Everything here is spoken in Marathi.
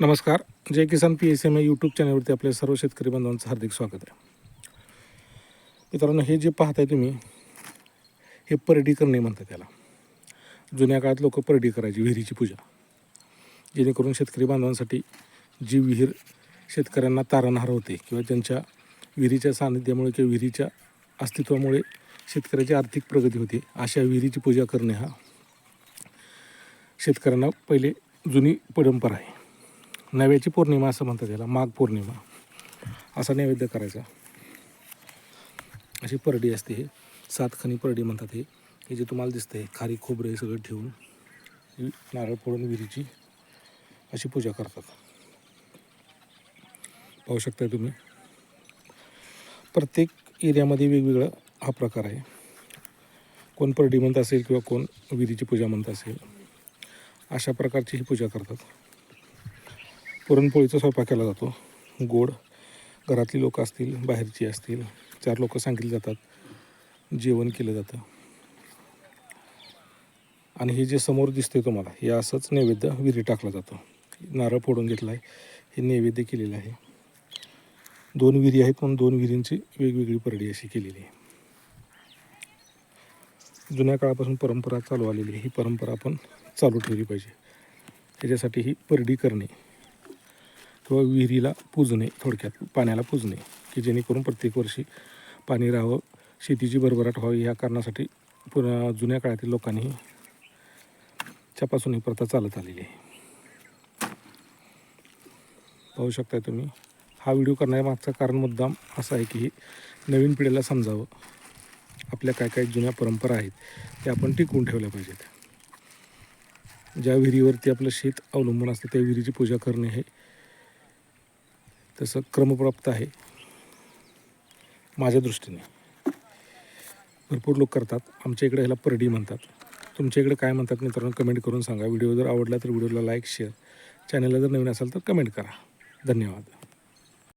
नमस्कार. Jai Kisan P S M A YouTube चॅनलवरती आपल्या सर्व शेतकरी बांधवांचं हार्दिक स्वागत आहे. मित्रांनो हे जे पाहताय तुम्ही हे परडी करणे म्हणतात त्याला. जुन्या काळात लोक परडी करायची विहिरीची पूजा. जेणेकरून शेतकरी बांधवांसाठी जी विहीर शेतकऱ्यांना तारणहार होते किंवा त्यांच्या विहिरीच्या सानिध्यामुळे किंवा विहिरीच्या अस्तित्वामुळे शेतकऱ्याची आर्थिक प्रगती होते अशा विहिरीची पूजा करणे हा शेतकऱ्यांना पहिले जुनी परंपरा आहे. नव्याची पौर्णिमा असं म्हणतात याला माघ पौर्णिमा. असा नैवेद्य करायचा. अशी परडी असते हे. सातखनी परडी म्हणतात हे. हे जे तुम्हाला दिसतंय खारी खोबरे सगळं ठेवून नारळ फोडून विहिरीची अशी पूजा करतात. पाहू शकताय तुम्ही. प्रत्येक एरियामध्ये वेगवेगळा हा प्रकार आहे. कोण परडी म्हणत असेल किंवा कोण विहिरीची पूजा म्हणत असेल अशा प्रकारची ही पूजा करतात. पुरणपोळीचा स्वयंपाक केला जातो. गोड. घरातली लोकं असतील बाहेरची असतील चार लोकं सांगितली जातात. जेवण केलं जातं. आणि हे जे समोर दिसते तुम्हाला हे असंच नैवेद्य विहिरी टाकला जातो. नारळ फोडून घेतला आहे हे नैवेद्य केलेलं आहे. दोन विहिरी आहेत म्हणून दोन विहिरींची वेगवेगळी परडी अशी केलेली आहे. जुन्या काळापासून परंपरा चालू आलेली आहे. ही परंपरा आपण चालू ठेवली पाहिजे. त्याच्यासाठी ही परडी करणे. किंवा विहिरीला पूजणे थोडक्यात पाण्याला पूजणे की जेणेकरून प्रत्येक वर्षी पाणी राहावं शेतीची भरभराट व्हावी या कारणासाठी पुन्हा जुन्या काळातील लोकांनी च्यापासून ही प्रथा चालत आलेली आहे. पाहू शकताय तुम्ही हा व्हिडिओ करण्यामागचा कारण मुद्दाम असा आहे की नवीन पिढीला समजावं आपल्या काय काय जुन्या परंपरा आहेत त्या आपण टिकवून ठेवल्या पाहिजेत. ज्या विहिरीवरती आपलं शेत अवलंबून असतं त्या विहिरीची पूजा करणे हे तसं क्रमप्राप्त आहे. माझ्या दृष्टीने. भरपूर लोक करतात. आमच्या इकडे ह्याला परडी म्हणतात. तुमच्या इकडे काय म्हणतात मित्रांनो कमेंट करून सांगा. व्हिडिओ जर आवडला तर व्हिडिओला लाईक शेअर. चॅनलला जर नवीन असाल तर कमेंट करा. धन्यवाद.